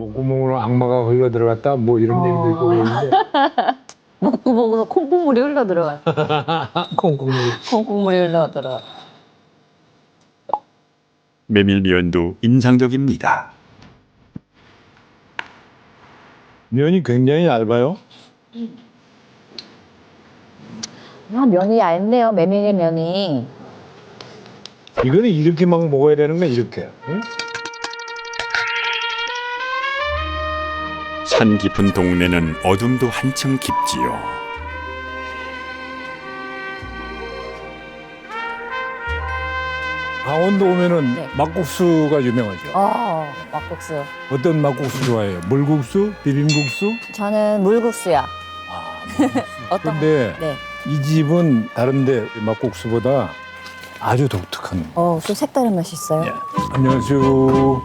목구멍으로 악마가 흘러 들어갔다 뭐 이런 얘기도 있고 그러는데 목구멍으로 콩국물이 흘러 들어가. 콩콩이 콩국물이 흘러 들어. 메밀 면도 인상적입니다. 면이 굉장히 얇아요. 아, 면이 얇네요. 메밀의 면이. 이거는 이렇게 막 먹어야 되는 거야 이렇게. 응? 산 깊은 동네는 어둠도 한층 깊지요. 강원도 오면은 네. 막국수가 유명하죠. 어, 막국수. 어떤 막국수 좋아해요? 물국수, 비빔국수? 저는 물국수야. 아. 어떤 근데 네. 이 집은 다른데 막국수보다 아주 독특한. 어, 좀 색다른 맛이 있어요. 예. 안녕하세요.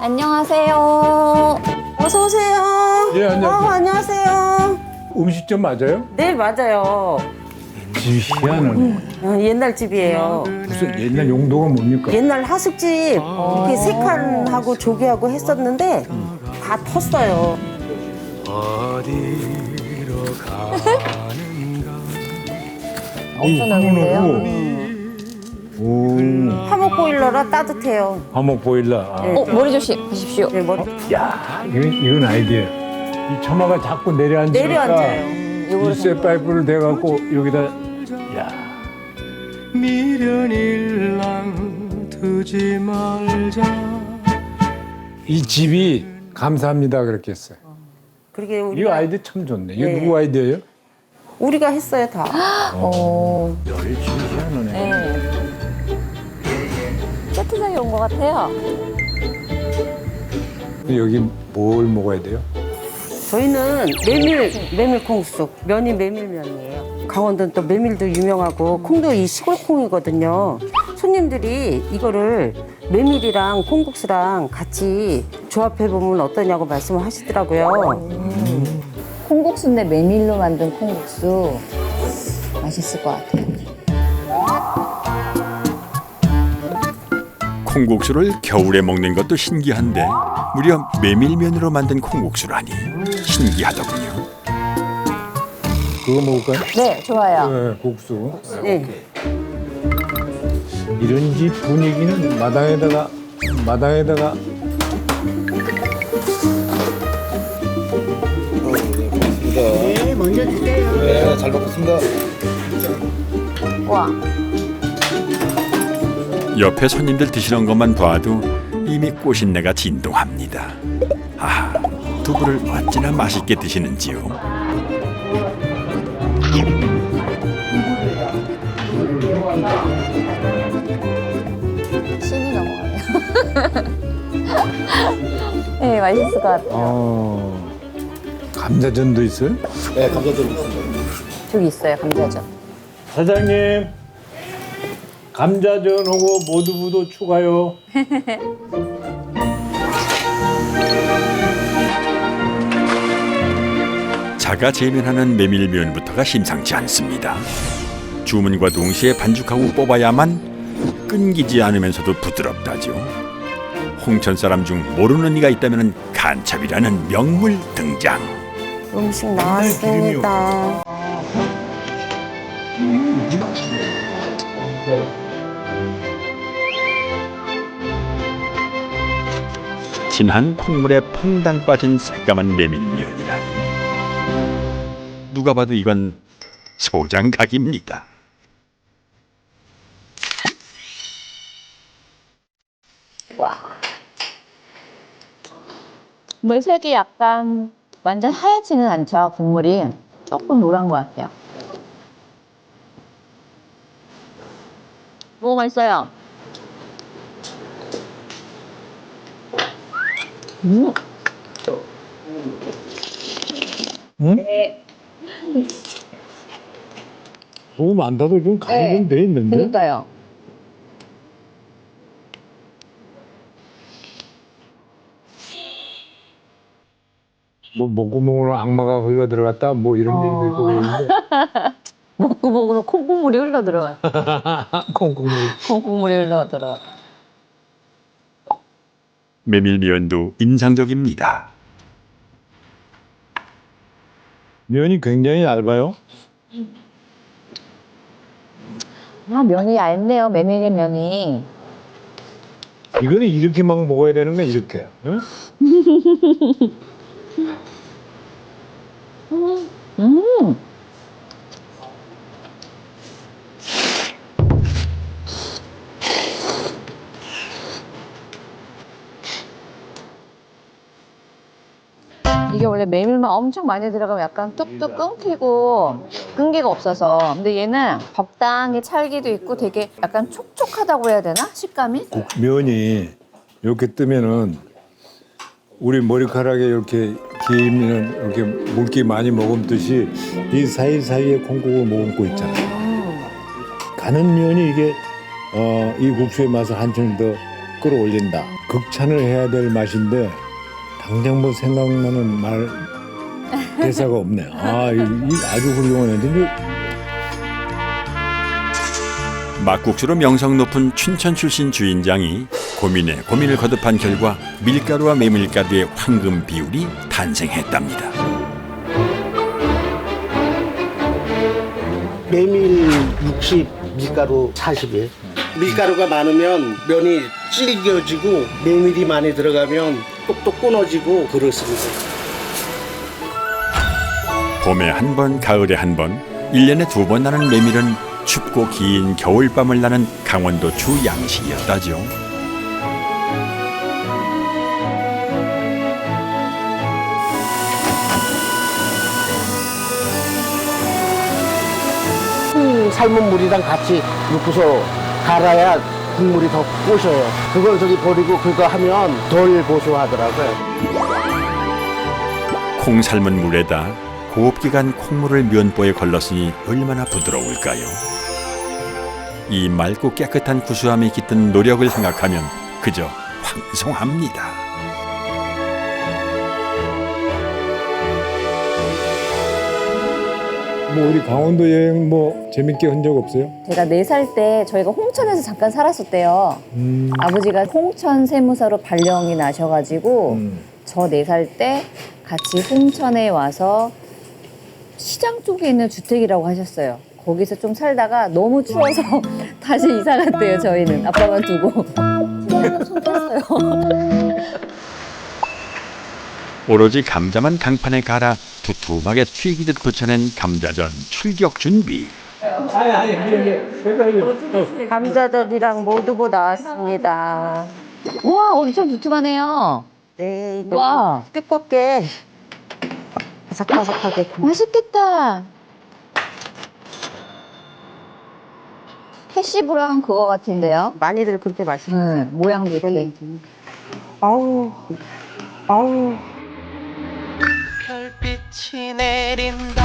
안녕하세요. 어서 오세요. 예, 안녕하세요. 어, 안녕하세요. 음식점 맞아요? 네, 맞아요. 집이 희한하네. 어, 옛날 집이에요. 무슨 옛날 용도가 뭡니까? 옛날 하숙집 이렇게 세 칸하고 조개하고 했었는데 다 텄어요. 엄청 넓은데요? 오, 화목 보일러라 따뜻해요. 화목 보일러. 아. 네. 어, 머리 조심 하십시오. 네, 뭐 야, 이건, 이건 아이디어. 이 처마가 자꾸 내려앉으니까 내려앉아요. 요거를 일세 파이프를 대갖고 여기다 야 미련 일랑 두지 말자 이 집이 감사합니다 그렇게 했어요. 그렇게 이 우리 가 아이디어 참 좋네. 이거 네. 누구 아이디어예요? 우리가 했어요 다. 어, 열이 희한하네. 네. 것 같아요. 여기 뭘 먹어야 돼요? 저희는 메밀 메밀 콩국 면이 메밀면이에요. 강원도는 또 메밀도 유명하고 콩도 이 시골 콩이거든요. 손님들이 이거를 메밀이랑 콩국수랑 같이 조합해 보면 어떠냐고 말씀을 하시더라고요. 콩국수인데 메밀로 만든 콩국수 맛있을 것 같아요. 콩국수를 겨울에 먹는 것도 신기한데 무려 메밀면으로 만든 콩국수라니 신기하더군요. 그거 먹을까요? 네, 좋아요. 네, 국수. 네. 이런 집 분위기는 마당에다가 마당에다가 와, 옆에 손님들 드시는 것만 봐도 이미 꽃인내가 진동합니다. 아, 두부를 어찌나 맛있게 드시는지요. 침이 넘어가네요. 네, 맛있을 것 같아요. 어, 감자전도 있어요? 저기 있어요, 감자전. 사장님 감자전하고 모두부도 추가요. 자가 재면하는 메밀면부터가 심상치 않습니다. 주문과 동시에 반죽하고 뽑아야만 끊기지 않으면서도 부드럽다죠. 홍천 사람 중 모르는 이가 있다면 간첩이라는 명물 등장. 음식 나왔습니다. 진한 콩물에 퐁당 빠진 새까만 메밀면이라. 누가 봐도 이건 소장각입니다. 물색이 약간 완전 하얗지는 않죠, 국물이. 조금 노란 것 같아요. 뭐가 있어요? 음, 응? 너무 많다도 좀 간이 좀돼 있는데. 그니까요. 뭐 목구멍으로 악마가 흘러 들어갔다 뭐 이런 얘기도 있고 그러는데 목구멍으로 콩국물이 흘러 들어가요. 콩콩이 콩국물이 흘러 들어. 메밀면도 인상적입니다. 면이 굉장히 얇아요. 아, 면이 얇네요. 메밀의 면이. 이거는 이렇게 막 먹어야 되는 거야 이렇게. 응? 이게 원래 메밀만 엄청 많이 들어가면 약간 뚝뚝 끊기고 끈기가 없어서 근데 얘는 적당히 찰기도 있고 되게 약간 촉촉하다고 해야 되나? 식감이? 면이 이렇게 뜨면은 우리 머리카락에 이렇게 기면 이렇게 물기 많이 머금듯이 이 사이사이에 콩국을 머금고 있잖아 요. 가는 면이 이게 어, 이 국수의 맛을 한층 더 끌어올린다. 극찬을 해야 될 맛인데 당장 뭐 생각나는 말 대사가 없네. 아, 이, 이 아주 훌륭하네. 막국수로 명성 높은 춘천 출신 주인장이 고민에 고민을 거듭한 결과 밀가루와 메밀가루의 황금 비율이 탄생했답니다. 메밀 60, 밀가루 40이에요. 밀가루가 많으면 면이 질겨지고 메밀이 많이 들어가면 똑똑 끊어지고 그렇습니다. 봄에 한 번, 가을에 한 번, 일년에 두 번 나는 메밀은 춥고 긴 겨울밤을 나는 강원도 주 양식이었다죠. 콩 삶은 물이랑 같이 넣고서 갈아야 국물이 더 고셔요. 그걸 저기 버리고 그거 하면 덜 고소하더라고요. 콩 삶은 물에다 곱게 간 콩물을 면보에 걸렀으니 얼마나 부드러울까요? 이 맑고 깨끗한 구수함이 깃든 노력을 생각하면 그저 황송합니다. 뭐 우리 강원도 여행 뭐 재밌게 한 적 없어요? 제가 네 살 때 저희가 홍천에서 잠깐 살았었대요. 음, 아버지가 홍천 세무사로 발령이 나셔가지고 음. 저 네 살 때 같이 홍천에 와서 시장 쪽에 있는 주택이라고 하셨어요. 거기서 좀 살다가 너무 추워서 다시 이사 갔대요, 저희는. 아빠만 두고. 오로지 감자만 강판에 갈아 두툼하게 튀기듯 부쳐낸 감자전 출격 준비. 감자전이랑 모두고 나왔습니다. 우와, 엄청 두툼하네요. 네, 와. 두껍게 바삭바삭하게 맛있겠다. 캐시브랑 그거 같은데요? 많이들 그렇게 맛있어요. 네, 모양도 이렇게. 아우, 아우. 별빛이 내린다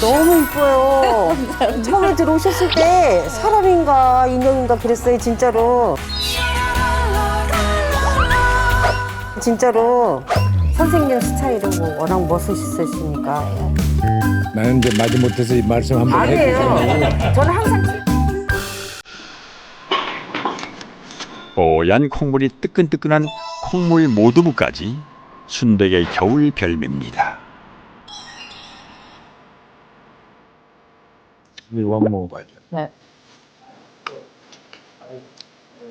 너무 이뻐요. 처음에 들어오셨을 때 사람인가 인형인가 그랬어요, 진짜로. 진짜로 선생님 스타일은 뭐 워낙 멋있으시니까. 나는 이제 마지못해서 이 말씀 한번 아니에요. 해주세요. 저는 항상 뽀얀 콩물이 뜨끈뜨끈한 콩물 모두부까지 순백의 겨울 별미입니다. 이거 한번 먹어봐야죠. 네.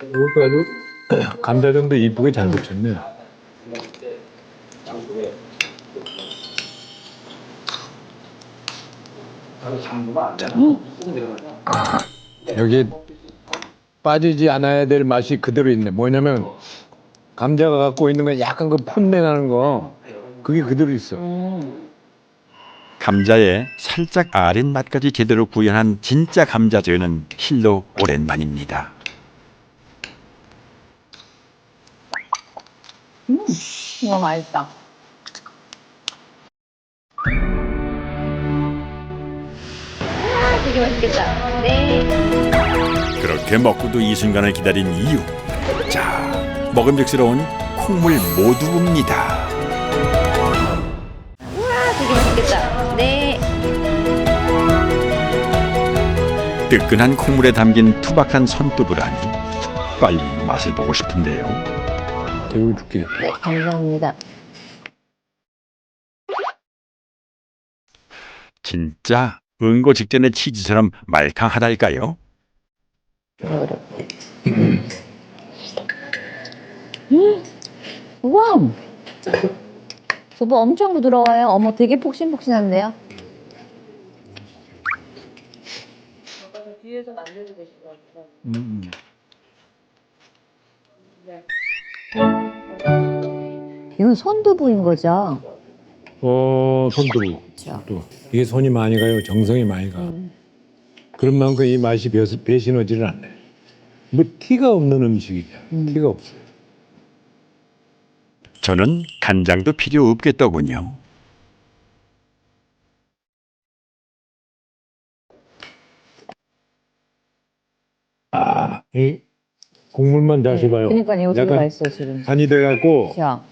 이것도 아주 감자전도 이쁘게 잘 붙였네. 여기 빠지지 않아야 될 맛이 그대로 있네. 뭐냐면 감자가 갖고 있는 건 약간 그 풋내 나는 거 그게 그대로 있어. 감자에 살짝 아린 맛까지 제대로 구현한 진짜 감자전은 실로 오랜만입니다. 이거 맛있다. 아, 되게 맛있겠다. 네. 그렇게 먹고도 이 순간을 기다린 이유. 자, 먹음직스러운 콩물 모두부입니다. 뜨끈한 콩물에 담긴 투박한 손두부라니 빨리 맛을 보고 싶은데요. 여기 줄게. 감사합니다. 진짜 응고 직전의 치즈처럼 말캉하달까요? 우와! 두부 엄청 부드러워요. 어머, 되게 폭신폭신한데요? 이건 손두부인 거죠? 어, 손두부. 그렇죠. 또 이게 손이 많이 가요. 정성이 많이 가. 그런 만큼 이 맛이 배, 배신하지를 않네. 뭐 티가 없는 음식이야. 티가 없어요. 저는 간장도 필요 없겠더군요. 이 국물만 다시 봐요. 그러니까 이거 되게 약간 맛있어요, 지금. 간이 돼갖고 그렇죠?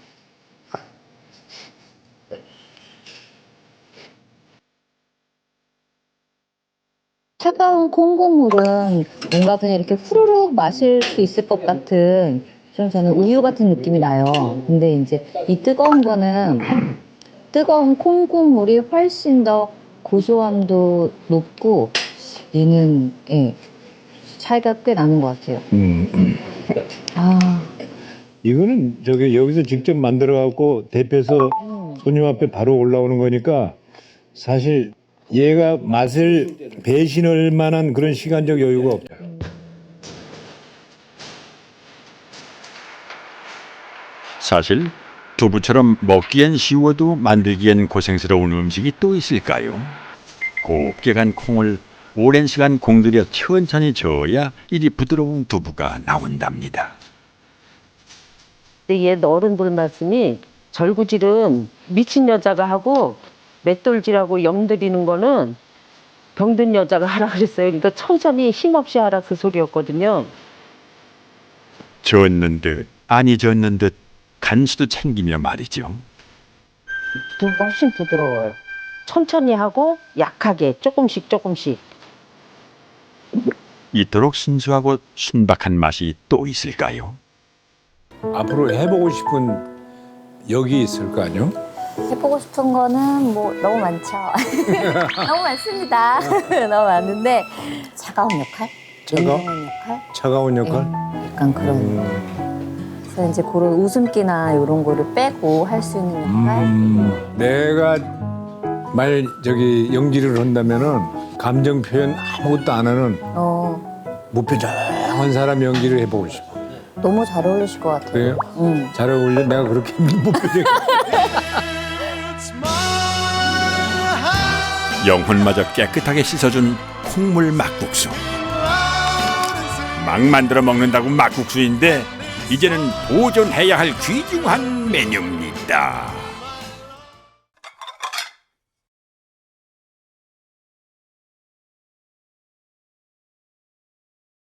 차가운 콩고물은 뭔가 그냥 이렇게 후루룩 마실 수 있을 것 같은 좀 저는 우유 같은 느낌이 나요. 근데 이제 이 뜨거운 거는 뜨거운 콩고물이 훨씬 더 고소함도 높고 얘는 예, 차이가 꽤 나는 것 같아요. 음, 음. 아, 이거는 저기 여기서 직접 만들어 갖고 대표서 손님 앞에 바로 올라오는 거니까 사실 얘가 맛을 배신할 만한 그런 시간적 여유가 없어요. 사실 두부처럼 먹기엔 쉬워도 만들기엔 고생스러운 음식이 또 있을까요? 곱게 간 콩을 오랜 시간 공들여 천천히 저어야 이리 부드러운 두부가 나온답니다. 근데 옛 어른들 말씀이 절구질은 미친 여자가 하고 맷돌질하고 염들이는 거는 병든 여자가 하라 그랬어요. 그러니까 천천히 힘없이 하라 그 소리였거든요. 젓는 듯 아니 젓는 듯 간수도 챙기며 말이죠. 두부가 훨씬 부드러워요. 천천히 하고 약하게 조금씩 조금씩. 이토록 순수하고 순박한 맛이 또 있을까요? 앞으로 해보고 싶은 역이 있을 거 아니요? 해보고 싶은 거는 뭐 너무 많죠. 너무 많습니다. 너무 많은데 차가운 역할, 차가워? 냉정한 역할, 차가운 역할? 네, 약간 그런. 그래서 이제 그런 웃음기나 이런 거를 빼고 할 수 있는 역할. 음, 내가 말 저기 연기를 한다면은 감정 표현 아무것도 안 하는 어, 무표정한 사람 연기를 해보고 싶어. 너무 잘 어울리실 것 같아요. 그래요? 음. 잘 어울려? 내가 그렇게 무표정. 영혼마저 깨끗하게 씻어준 콩물 막국수. 막 만들어 먹는다고 막국수인데 이제는 보존해야 할 귀중한 메뉴입니다.